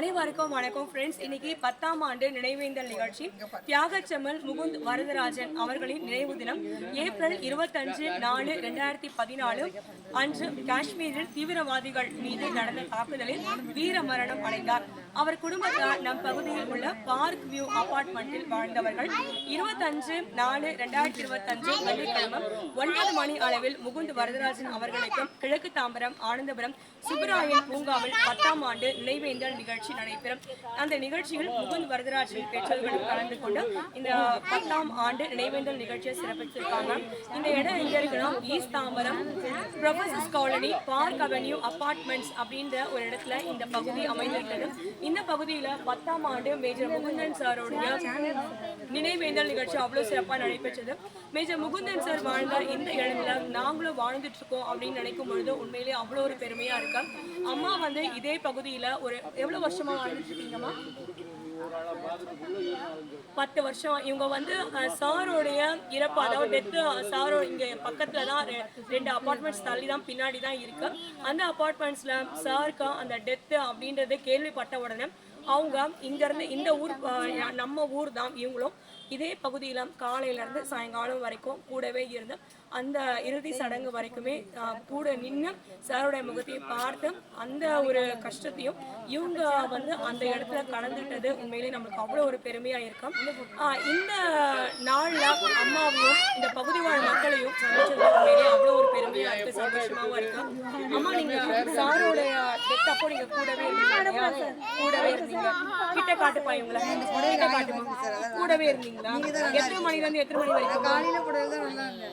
அனைவருக்கும் வணக்கம் ஃப்ரெண்ட்ஸ் இன்னைக்கு பத்தாம் ஆண்டு நினைவேந்தல் நிகழ்ச்சி. தியாகச்செம்மல் முகுந்த் வரதராஜன் அவர்களின் நினைவு தினம் ஏப்ரல் இருபத்தஞ்சு நாலு ரெண்டாயிரத்தி பதினாலு அன்று காஷ்மீரில் தீவிரவாதிகள் மீது நடந்த தாக்குதலில் வீர மரணம் அடைந்தார். அவர் குடும்பத்தார் நம் பகுதியில் உள்ள பார்க் வியூ அபார்ட்மெண்ட்டில் வாழ்ந்தவர்கள். இருபத்தஞ்சு நாலு ரெண்டாயிரத்தி இருபத்தஞ்சு வெள்ளிக்கிழமை ஒன்பது மணி அளவில் முகுந்த் வரதராஜன் அவர்களுக்கும் கிழக்கு தாம்பரம் ஆனந்தபுரம் சுப்பராயன் பூங்காவில் பத்தாம் ஆண்டு நினைவேந்தல் நிகழ்ச்சி நிகழ்ச்சி நடைபெறும். அந்த நிகழ்ச்சியில் முகுந்த் வரதராஜன் பெற்றோர்களும் கலந்து கொண்டு இந்த பத்தாம் ஆண்டு நினைவேந்தல் நிகழ்ச்சியை சிறப்பித்திருக்காங்க இந்த இடம் எங்க இருக்குன்னா east Tambaram professors colony park avenue apartments அப்படின்ற ஒரு இடத்துல இந்த பகுதி அமைந்திருக்கிறது. இந்த பகுதியில் பத்தாம் ஆண்டு மேஜர் முகுந்தன் சாரோடைய நினைவேந்தல் நிகழ்ச்சி அவ்வளோ சிறப்பாக நடைபெற்றது. மேஜர் முகுந்தன் சார் வாழ்ந்த இந்த இடத்துல நாங்களும் வாழ்ந்துட்டு இருக்கோம் அப்படின்னு நினைக்கும் பொழுது உண்மையிலேயே அவ்வளோ ஒரு பெருமையாக இருக்கு. அம்மா வந்து இதே பகுதியில் ஒரு எவ்வளோ வருஷம் வருஷமா இருக்கீங்கம்மா பத்து வருஷம். இவங்க வந்து சாரோடைய இறப்பு அதாவது டெத்து சாரோ இங்கே பக்கத்தில் தான் ரெண்டு அப்பார்ட்மெண்ட்ஸ் தள்ளி தான் பின்னாடி தான் இருக்கு. அந்த அப்பார்ட்மெண்ட்ஸில் சாருக்கு அந்த டெத்து அப்படின்றது கேள்விப்பட்ட உடனே அவங்க இங்கேருந்து இந்த ஊர் நம்ம ஊர் தான் இவங்களும் இதே பகுதியில் காலையில இருந்து சாயங்காலம் வரைக்கும் கூடவே இருந்து அந்த இறுதி சடங்கு வரைக்குமே கூட நின்று சாருடைய முகத்தையும் பார்த்து அந்த ஒரு கஷ்டத்தையும் இவங்க வந்து அந்த இடத்துல கலந்துட்டது உண்மையிலேயே நம்மளுக்கு அவ்வளோ ஒரு பெருமையாக இருக்கும். ஆஹ் இந்த நாளில் அம்மாவையும் இந்த பகுதி வாழ் மக்களையும் சந்திச்சது உண்மையிலேயே அவ்வளோ ஒரு பெருமையாக இருக்கு சந்தோஷமாகவும் இருக்கும் அம்மா நீங்கள் சாரோட அப்போ நீங்க கூடவே இருந்தீங்க? கூடவே இருந்தீங்க. கிட்ட காட்டுப்பா இவங்கள கிட்ட காட்டுமா கூடவே இருந்தீங்களா? எத்தனை மணில இருந்து எத்தனை மணி வரைக்கும்? காலையில கூட தான் வந்தாங்க.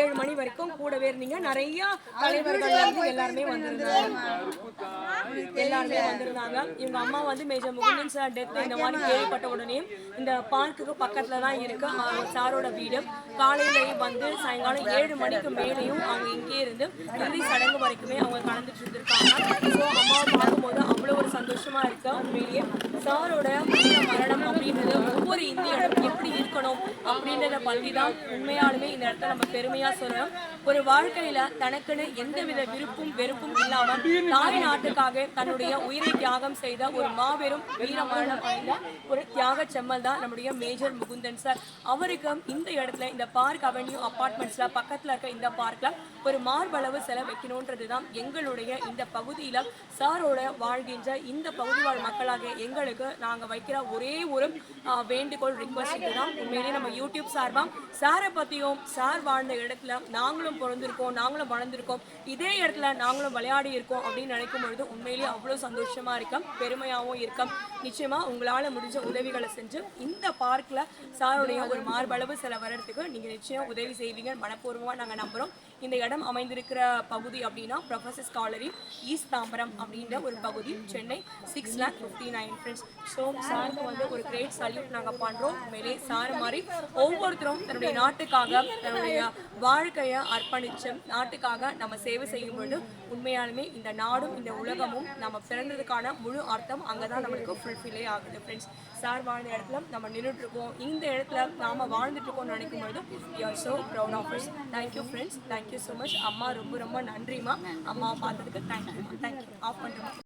ஏழு மணி வரைக்கும் கூடவே இருந்தீங்க. நிறைய தலைவர்கள் எல்லாருமே வந்திருந்தாங்க. எல்லாருமே வந்திருந்தாங்க. இவங்க அம்மா வந்து மேஜர் முகுந்தன் சார் டெத் இந்த மாதிரி கேள்விப்பட்ட உடனே இந்த பார்க்குக்கு பக்கத்துல தான் இருக்கு. அவங்க சாரோட வீடு. காலையிலேயே வந்து சாயங்காலம் ஏழு மணிக்கு மேலேயும் அவங்க இங்கே இருந்து இறுதி சடங்கு வரைக்குமே அவங்க கலந்துட்டு இருந்திருக்காங்க. ஸோ அம்மாவை பார்க்கும்போது அவ்வளோ ஒரு சந்தோஷமா இருக்கு. உண்மையிலேயே சாரோட மரணம் அப்படின்றது ஒவ்வொரு இந்தியனும் எப்படி இருக்கணும் அப்படின்றத பள்ளி தான் உண்மையாலுமே இந்த இடத்துல நம்ம பெருமையா சொல்லணும். ஒரு வாழ்க்கையில தனக்குன்னு எந்தவித விருப்பும் வெறுப்பும் இல்லாம தாய் நாட்டுக்காக தன்னுடைய உயிரை தியாகம் செய்த ஒரு மாபெரும் வீரமான வாய்ந்த ஒரு தியாக செம்மல் தான் நம்முடைய மேஜர் முகுந்தன் சார். அவருக்கு இந்த இடத்துல இந்த பார்க் அவென்யூ அப்பார்ட்மெண்ட்ஸ்ல பக்கத்துல இருக்க இந்த பார்க்ல ஒரு மார்பளவு செலவு வைக்கணுன்றது தான் எங்களுடைய இந்த பகுதியில சாரோட வாழ்கின்ற இந்த பகுதி வாழ் மக்களாக எங்களுக்கு நாங்க வைக்கிற ஒரே ஒரு வேண்டுகோள் ரிக்வஸ்ட் தான் உண்மையிலேயே நம்ம யூடியூப் சார்பா சாரை பத்தியும் சார் வாழ்ந்த இடத்துல நாங்களும் பிறந்திருக்கோம் நாங்களும் வளர்ந்திருக்கோம். இதே இடத்துல நாங்களும் விளையாடி இருக்கோம் அப்படின்னு நினைக்கும் பொழுது உண்மையிலேயே அவ்வளோ சந்தோஷமா இருக்கும் பெருமையாகவும் இருக்கும். நிச்சயமாக உங்களால் முடிஞ்ச உதவிகளை செஞ்சு இந்த பார்க்கில் சாருடைய ஒரு மார்பளவு சில வரத்துக்கு நீங்கள் நிச்சயம் உதவி செய்வீங்க மனப்பூர்வமாக நாங்கள் நம்புகிறோம் இந்த இடம் அமைந்திருக்கிற பகுதி அப்படின்னா ப்ரொஃபசர்ஸ் காலரி ஈஸ்ட் தாம்பரம் அப்படின்ற ஒரு பகுதி Chennai six lakh fifty nine friends so சாருக்கு வந்து ஒரு கிரேட் சல்யூட் நாங்கள் பண்ணுறோம் மேலே சார் மாதிரி ஒவ்வொருத்தரும் தன்னுடைய நாட்டுக்காக தன்னுடைய வாழ்க்கையை அர்ப்பணித்து நாட்டுக்காக நம்ம சேவை செய்யும் பொழுது உண்மையாலுமே இந்த நாடும் இந்த உலகமும் நம்ம பிறந்ததுக்கான முழு அர்த்தம் அங்கே தான் நம்மளுக்கு ஃபுல்ஃபில்லே ஆகுது ஃப்ரெண்ட்ஸ் சார் வாழ்ந்த இடத்துல நம்ம நின்றுட்டுருக்கோம் இந்த இடத்துல நாம வாழ்ந்துட்டு இருக்கோம்னு நினைக்கும் பொழுது you're so proud of us. Thank you friends thank you so much அம்மா ரொம்ப ரொம்ப நன்றிம்மா. அம்மாவை பார்த்ததுக்கு தேங்க்யூ தேங்க்யூ ஆஃப் பண்ணுறோம்